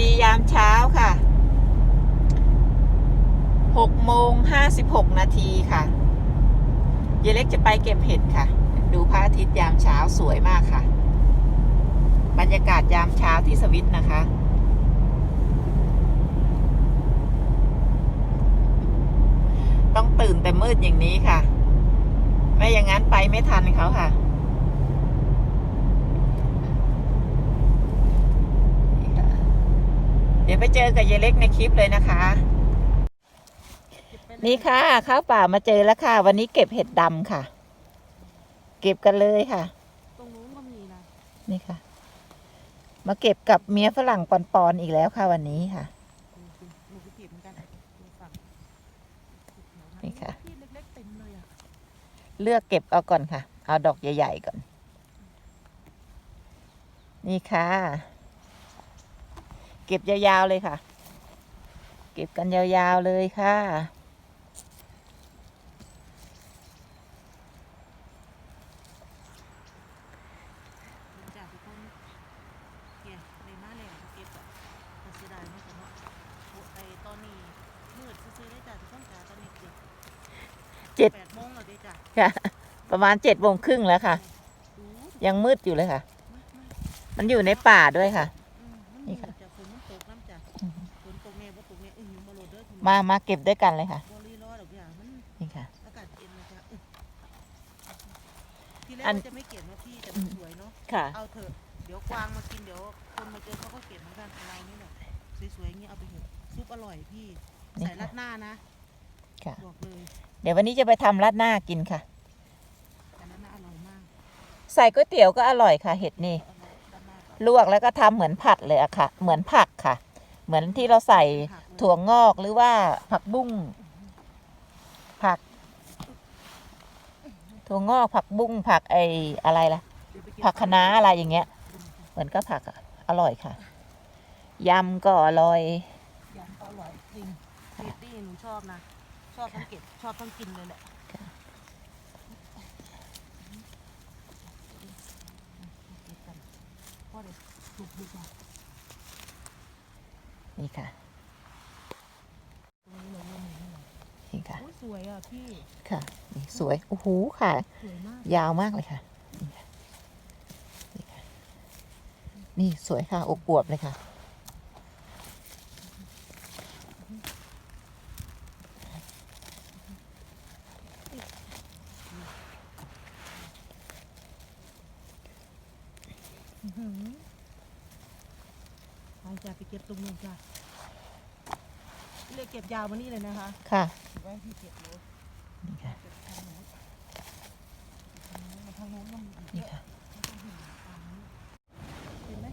ดียามเช้าค่ะหกโมงห้าสิบหกนาทีค่ะเยเล็กจะไปเก็บเห็ดค่ะ ดูพระอาทิตย์ยามเช้าสวยมากค่ะ บรรยากาศยามเช้าที่สวิตนะคะ ต้องตื่นแต่มืดอย่างนี้ค่ะ ไม่อย่างนั้นไปไม่ทันเขาค่ะ เดี๋ยว ไปเจอกับยายเล็กในคลิปเลยนะคะ นี่ค่ะข้าวป่ามาเจอแล้วค่ะ วันนี้เก็บเห็ดดำค่ะ เก็บกันเลยค่ะ ตรงนู้นก็มีนะนี่ค่ะ มาเก็บกับเมียฝรั่งปอนๆอีกแล้วค่ะวันนี้ค่ะหนูก็เก็บเหมือนกันดูฝั่งนี่ค่ะ ที่เล็กๆเต็มเลยอะเลือกเก็บเอาก่อนค่ะ เอาดอกใหญ่ ๆ ก่อน นี่ค่ะ เก็บยาวๆเลยค่ะ เก็บกันยาวๆเลยค่ะ จากทุกคนเนี่ยในมาแหล่เก็บอะแต่เสียดายมากเนาะโอ้ไอตอนนี้มืดซื้อๆได้จ้ะทุกคนจ้ะตอนนี้เจ็ดเจ็ด แปดโมงแล้วเด้จ้ะค่ะ ประมาณเจ็ดโมงครึ่งแล้วค่ะ ดูยังมืดอยู่เลยค่ะมากมากมันอยู่ในป่าด้วยค่ะ มามาเก็บด้วยกันเลยค่ะบ่รีรอดอกอย่างมันนี่ค่ะ อากาศเย็นนะจ๊ะอึ้งทีแรกอัน ว่าจะไม่เก็บนะพี่แต่มันสวยเนาะ ค่ะ เอาเถอะ เดี๋ยวกวางมากินเดี๋ยวคนมาเจอเขาก็เก็บเหมือนกันเรานี่แหละสวยๆอย่างนี้เอาไปเถอะซุปอร่อยพี่นี่ ใส่ค่ะรัดหน้านะค่ะ บอกเลยเดี๋ยววันนี้จะไปทำราดหน้ากินค่ะแต่รัดหน้าอร่อยมากใส่ก๋วยเตี๋ยวก็อร่อยค่ะ เห็ดนี่ อร่อยรัดหน้าก็ลวกแล้วก็ทำเหมือนผัดเลยอะค่ะ เหมือนผักค่ะ เหมือนที่เราใส่ ถั่วงอกหรือว่าผักบุ้งผัก ถั่วงอกผักบุ้งผักไออะไรล่ะเดี๋ยวไปเบผักคะน้าอะไรอย่างเงี้ย เหมือนก็ผักอะอร่อยค่ะยำก็อร่อยยำก็อร่อยจริงเบตตี้หนูชอบนะ ชอบทั้งเก็บชอบทั้งกินเลยแหละเก็บกันพ่อเดี๋ยวลุกดีกว่านี่ค่ะ ตรงนี้เลยว่ามีให้ห น่อยนี่ค่ะโอ้ยสวยอะพี่ค่ะนี่สวยโอ้โหค่ะ สวยมากยาวมากเลยค่ะ นี่ค่ะ นี่ค่ะนี่สวยค่ะอบอวบเลยค่ะ อื้อหือไปจ้ะไปเก็บตรงนู้นจ้ะเรี ยกเก็บยาวมานี่เลยนะคะค่ะถือว่าพี่เก็บเลยนี่ค่ะเก็บทางโน้นทางโน้นทางโน้นก็มีอีกเยนี่อะค่ะเห็นไหม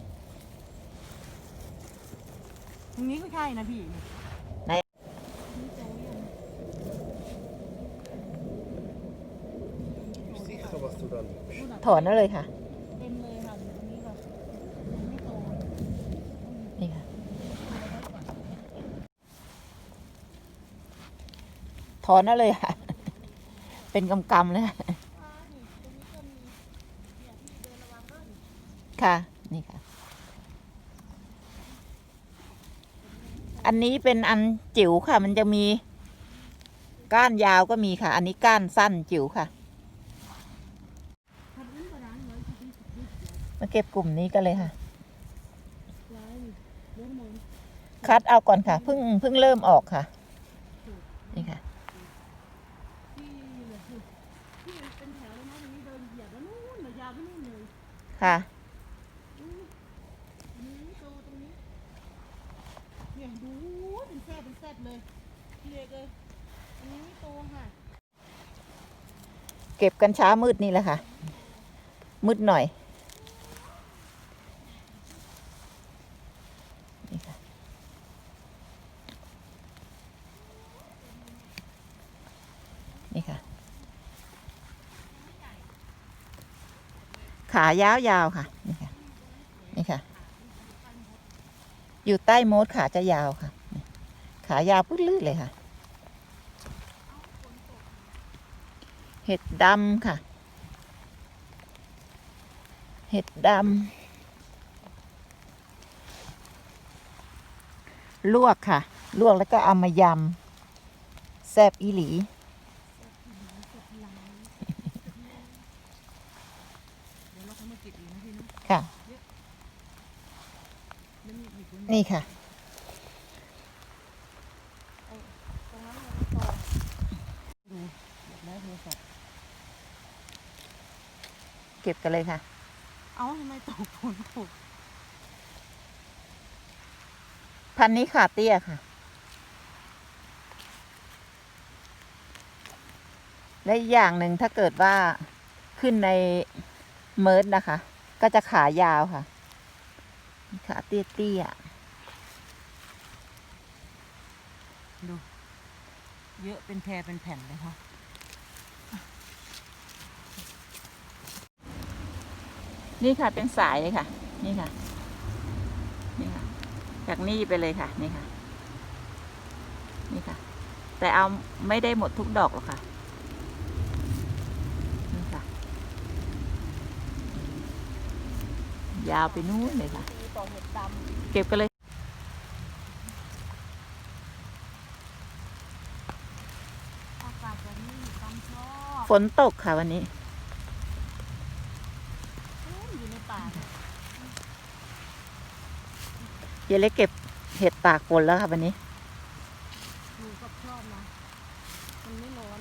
ตรงนี้ก็ใช่นะพี่ไหน นี่โตยัง Sicher, was du dann นู่นน่ะถอนได้เลยค่ะเต็มเลยค่ะตรงนี้แบบยังไม่โต นี่ค่ะ ถอนได้เลยค่ะ เป็นกำกำๆเลยค่ะ นี่ค่ะ อันนี้เป็นอันจิ๋วค่ะ มันจะมี ก้านยาวก็มีค่ะ อันนี้ก้านสั้นจิ๋วค่ะ มาเก็บกลุ่มนี้กันเลยค่ะ คัดเอาก่อนค่ะ เพิ่งเพิ่งเริ่มออกค่ะ นี่ค่ะ ที่เนี่ยคือที่เป็นแถวเลยนะตรงนี้เดินเหยียบแล้วนู่นเลยยาวไปนู่นเลย ค่ะอู้อันนี้โตตรงนี้เนี่ยดูเป็นแซ่บเป็นแซ่บเลยพี่เล็กเลยอันนี้ไม่โตค่ะ เก็บกันเช้ามืดนี่แหละค่ะ มืดหน่อย นี่ค่ะ นี่ค่ะ ขายาวๆค่ะ นี่ค่ะ นี่ค่ะ อยู่ใต้โมดขาจะยาวค่ะ ขายาวพุดลื่นเลยค่ะ เห็ดดำค่ะ เห็ดดำลวกค่ะ ลวกแล้วก็เอามายำแซบอีหลี เดี๋ยวเราเข้ามาเก็บอีกนะพี่เนาะ ค่ะ แล้วมีอีกไหม นี่ค่ะตรงนั้นเราก็ต่อดูอยากได้โทรศัพท์เก็บกันเลยค่ะ เอ้าทำไมตกฝนตกพันธุ์นี้ขาเตี้ยค่ะ และอีกอย่างหนึ่งถ้าเกิดว่าขึ้นในเมิร์ดนะคะ ก็จะขายาวค่ะ ขาเตี้ยดู เยอะเป็นแพรเป็นแผ่นเลยค่ะๆนี่ค่ะเป็นสายเลยค่ะ นี่ค่ะ นี่ค่ะ จากนี่ไปเลยค่ะ นี่ค่ะ นี่ค่ะ แต่เอาไม่ได้หมดทุกดอกหรอกค่ะนี่ค่ะยาวไปนู้นเลยค่ะ ตีต่อเห็ดดเก็บกันเลยำอากาศแบบนี้ตำชอบฝนตกค่ะวันนี้เอ้ยอยู่ในป่าเนี่ยเยเล็กเก็บเห็ดตากฝนแล้วค่ะวันนี้ อยู่กับชอบนะ มันไม่ร้อน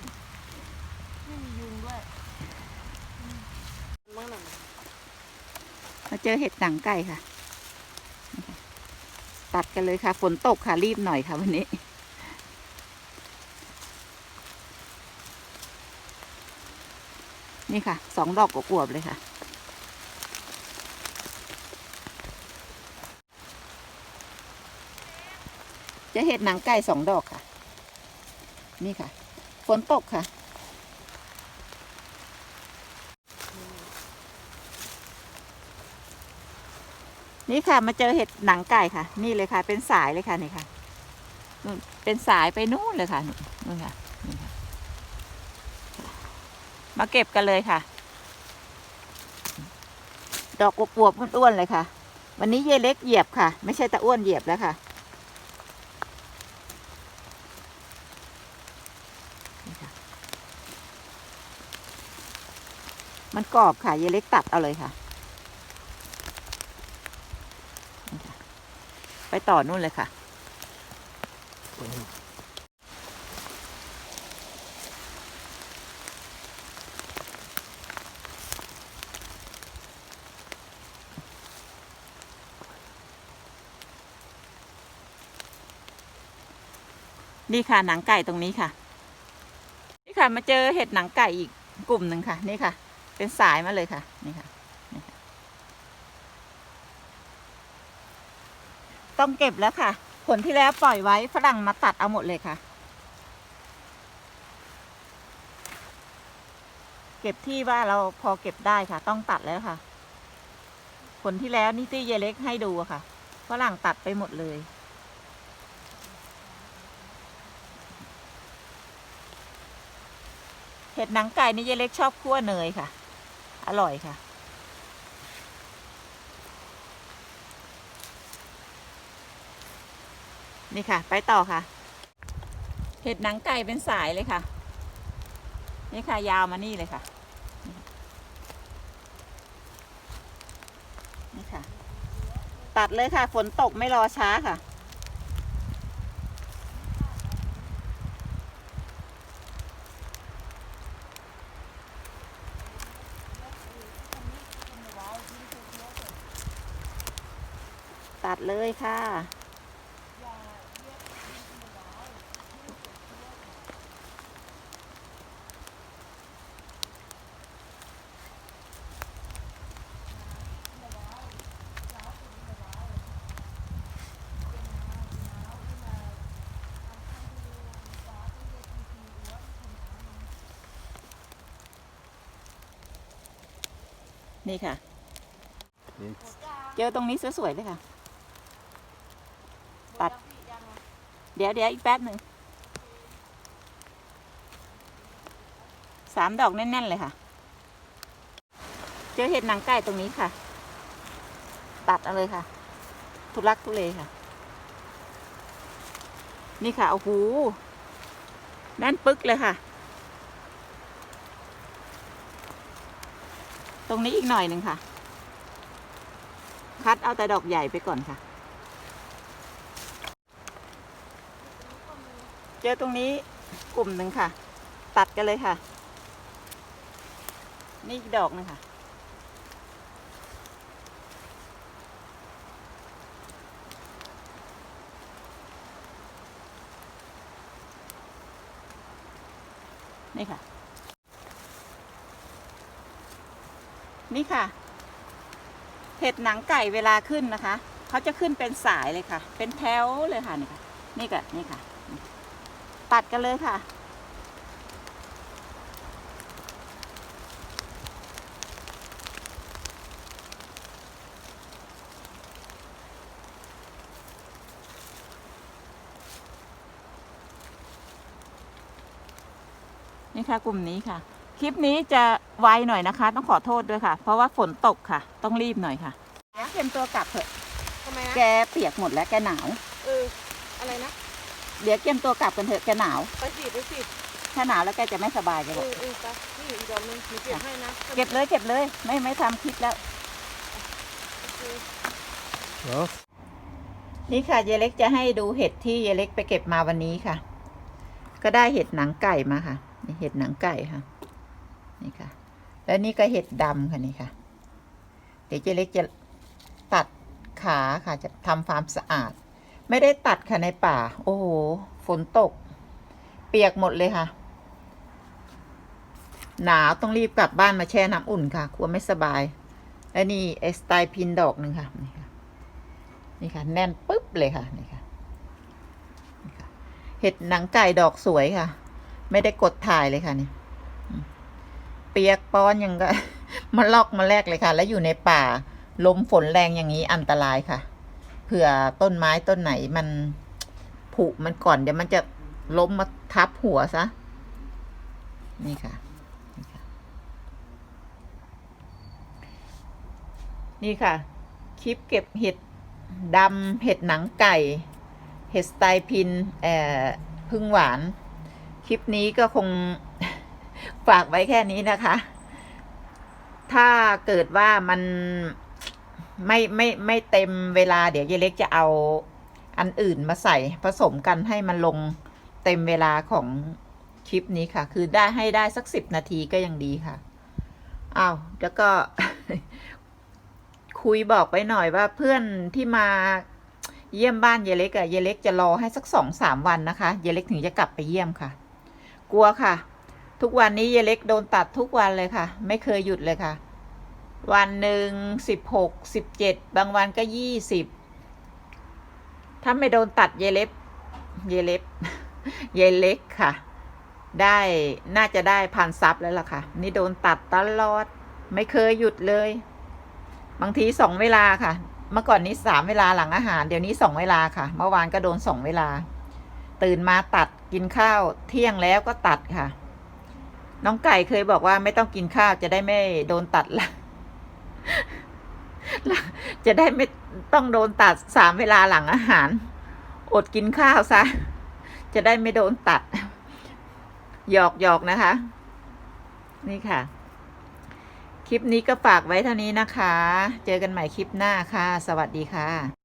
ไม่มียุงด้วยอืมมั่งหน่อย มาเจอเห็ดหนังไก่ค่ะนี่ค่ะ ตัดกันเลยค่ะ ฝนตกค่ะ รีบหน่อยค่ะ วันนี้ นี่ค่ะ สองดอกกวบๆเลยค่ะ จะเห็ดหนังไก่สองดอกค่ะ นี่ค่ะ ฝนตกค่ะ นี่ค่ะมาเจอเห็ดหนังไก่ค่ะ นี่เลยค่ะ เป็นสายเลยค่ะนี่ค่ะเป็นสายไปนู่นเลยค่ะนู่นค่ะนี่ค่ะ มาเก็บกันเลยค่ะ ดอกอวบๆอ้วนๆเลยค่ะ วันนี้เยเล็กเหยียบค่ะ ไม่ใช่ตาอ้วนเหยียบแล้วค่ะนี่ค่ะมันกรอบค่ะเยเล็กตัดเอาเลยค่ะ ไป ต่อนู่นเลยค่ะ นี่ค่ะ หนังไก่ตรงนี้ค่ะ นี่ค่ะ มาเจอเห็ดหนังไก่อีกกลุ่มหนึ่งค่ะ นี่ค่ะ เป็นสายมาเลยค่ะ นี่ค่ะ ต้องเก็บแล้วค่ะ ผลที่แล้วปล่อยไว้ฝรั่งมาตัดเอาหมดเลยค่ะ เก็บที่ว่าเราพอเก็บได้ค่ะ ต้องตัดแล้วค่ะ ผลที่แล้วนี่ที่เยเล็กให้ดูค่ะฝรั่งตัดไปหมดเลยเห็ดหนังไก่นี่เยเล็กชอบคั่วเนยค่ะ อร่อยค่ะ นี่ค่ะ ไปต่อค่ะ เห็ดหนังไก่เป็นสายเลยค่ะ นี่ค่ะ ยาวมานี่เลยค่ะ นี่ค่ะ ตัดเลยค่ะ ฝนตกไม่รอช้าค่ะ ตัดเลยค่ะ นี่ค่ะ เจอตรงนี้สวยๆเลยค่ะ ตัด เดี๋ยวเดี๋ยวอีกแป๊บหนึ่ง สามดอกแน่น ๆ เลยค่ะ เจอเห็ดหนังไก่ตรงนี้ค่ะ ตัดเอาเลยค่ะ ทุลักทุเลค่ะ นี่ค่ะ โอ้โหแน่นปึกเลยค่ะ ตรงนี้อีกหน่อยหนึ่งค่ะ คัดเอาแต่ดอกใหญ่ไปก่อนค่ะ เจอตรงนี้กลุ่มหนึ่งค่ะ ตัดกันเลยค่ะ นี่อีกดอกหนึงค่ะ นี่ค่ะ นี่ค่ะ เห็ดหนังไก่เวลาขึ้นนะคะเขาจะขึ้นเป็นสายเลยค่ะ เป็นแถวเลยค่ะนี่ค่ะ นี่ก็นี่ค่ะ ตัดกันเลยค่ะ นี่ค่ะกลุ่มนี้ค่ะ คลิปนี้จะไวหน่อยนะคะ ต้องขอโทษด้วยค่ะ เพราะว่าฝนตกค่ะ ต้องรีบหน่อยค่ะเตรียมตัวกลับเถอะ ทำไมนะแกเปียกหมดแล้วแกหนาว เออ อะไรนะ เดี๋ยวเตรียมตัวกลับกันเถอะแกหนาว ไปสิไปสิถ้าหนาวแล้วแกจะไม่สบายแกเอบออกเออไปนี่อีกดอกหนึงหนูเก็บให้นะเก็บเลยเก็บเลย ไม่ไม่ทำคลิปแล้วโอเค Ja. นี่ค่ะเยเล็กจะให้ดูเห็ดที่เยเล็กไปเก็บมาวันนี้ค่ะ ก็ได้เห็ดหนังไก่มาค่ะนี่เห็ดหนังไก่ค่ะ นี่ค่ะ แล้วนี่ก็เห็ดดำค่ะนี่ค่ะ เดี๋ยวเจเล็กจะตัดขาค่ะจะทำฟาร์มสะอาด ไม่ได้ตัดค่ะในป่า โอ้โห ฝนตก เปียกหมดเลยค่ะ หนาวต้องรีบกลับบ้านมาแช่น้ำอุ่นค่ะกลัวไม่สบาย และนี่เอสไตพินดอกหนึ่งค่ะ นี่ค่ะ นี่ค่ะ แน่นปึ๊บเลยค่ะ นี่ค่ะ เห็ดหนังไก่ดอกสวยค่ะ ไม่ได้กดถ่ายเลยค่ะนี่ เปียกปอนยังก็มาลอกมาแลกเลยค่ะ แล้วอยู่ในป่าลมฝนแรงอย่างนี้อันตรายค่ะเผื่อต้นไม้ต้นไหนมันผุมันก่อนเดี๋ยวมันจะล้มมาทับหัวซะนี่ค่ะ นี่ค่ะนี่ค่ะคลิปเก็บเห็ดดำเห็ดหนังไก่ เห็ดสไตล์พินเอ่อพึ่งหวาน คลิปนี้ก็คง ฝากไว้แค่นี้นะคะ ถ้าเกิดว่ามันไม่ไม่ไม่เต็มเวลาเดี๋ยวยายเล็กจะเอาอันอื่นมาใส่ผสมกันให้มันลงเต็มเวลาของคลิปนี้ค่ะ คือได้ให้ได้สักสิบนาทีก็ยังดีค่ะอ้าวแล้วก็ คุยบอกไปหน่อยว่าเพื่อนที่มาเยี่ยมบ้านเยเล็กอะเยเล็กจะรอให้สักสองสามวันนะคะ เยเล็กถึงจะกลับไปเยี่ยมค่ะ กลัวค่ะ ทุกวันนี้เยเล็กโดนตัดทุกวันเลยค่ะ ไม่เคยหยุดเลยค่ะ วันหนึ่งสิบหกสิบเจ็ดบางวันก็ยี่สิบถ้าไม่โดนตัดเยเล็บเยเล็บเยเล็กค่ะ ได้น่าจะได้พันซับแล้วล่ะค่ะ นี่โดนตัดตลอด ไม่เคยหยุดเลย บางทีสองเวลาค่ะ เมื่อก่อนนี้สามเวลาหลังอาหาร เดี๋ยวนี้สองเวลาค่ะ เมื่อวานก็โดนสองเวลา ตื่นมาตัดกินข้าวเที่ยงแล้วก็ตัดค่ะ น้องไก่เคยบอกว่าไม่ต้องกินข้าวจะได้ไม่โดนตัดละจะได้ไม่ต้องโดนตัดสามเวลาหลังอาหาร อดกินข้าวซะ จะได้ไม่โดนตัด หยอกหยอกนะคะ นี่ค่ะ คลิปนี้ก็ฝากไว้เท่านี้นะคะ เจอกันใหม่คลิปหน้าค่ะ สวัสดีค่ะ